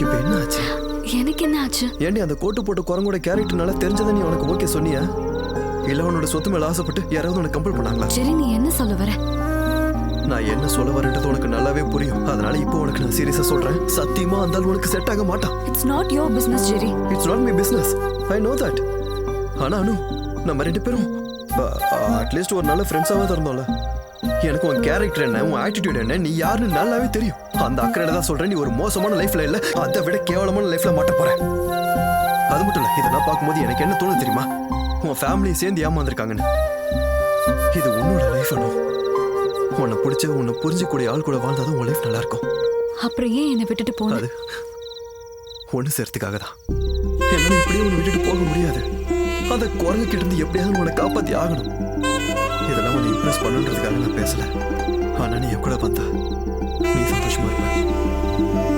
உனக்கு இப்ப என்ன ஆச்சு? எனக்கு என்ன ஆச்சு? ஏண்டி அந்த கோட்டு போட்டு குரங்கோட கேரக்டர்னால தெரிஞ்சதை நீ உனக்கு ஓகே சொன்னியா? இல்ல உன்னோட சொத்து மேல ஆசைப்பட்டு யாராவது உனக்கு கம்பல் பண்ணாங்களா? சரி நீ என்ன சொல்ல வர? நான் என்ன சொல்ல வரேன்றது உனக்கு நல்லாவே புரியும். அதனால இப்போ உனக்கு நான் சீரியஸா சொல்றேன். சத்தியமா அந்த உனக்கு செட் ஆக மாட்டான். It's not your business Jerry it's not my business I know that ஆனா அனு நம்ம ரெண்டு பேரும் அட்லீஸ்ட் ஒரு நல்ல ஃப்ரெண்ட்ஸாவது இருந்தோம்ல. எனக்கு உன் கேரக்டர் என்ன உன் ஆட்டிடியூட் என்ன நீ யாருன்னு நல்லாவே தெரியும். அந்த அக்கறையில தான் சொல்றேன் நீ ஒரு மோசமான லைஃப்ல இல்ல அதை விட கேவலமான லைஃப்ல மாட்ட போற அது மட்டும் இல்ல இதெல்லாம் பார்க்கும்போது எனக்கு என்ன தோணுது தெரியுமா? உன் ஃபேமிலி சேர்ந்து ஏமாந்துருக்காங்கன்னு. இது உன்னோட லைஃப் அனு உன்னை பிடிச்ச உன்னை புரிஞ்சக்கூடிய ஆள் கூட வாழ்ந்தாதான் உன் லைஃப் நல்லா இருக்கும் அப்புறம் ஏன் என்னை விட்டுட்டு போன? அது ஒண்ணு சேர்த்துக்காக தான். என்னால இப்படியே உன்னை விட்டுட்டு போக முடியாது. அந்த குரங்கு கிட்ட இருந்து எப்படியாவது உன்னை காப்பாத்தி ஆகணும். இம்ப்ரெஸ் பண்ணுன்றதுக்காக நான் பேசல ஆனா நீ என் கூட வந்தா நீ சந்தோஷமா இருப்ப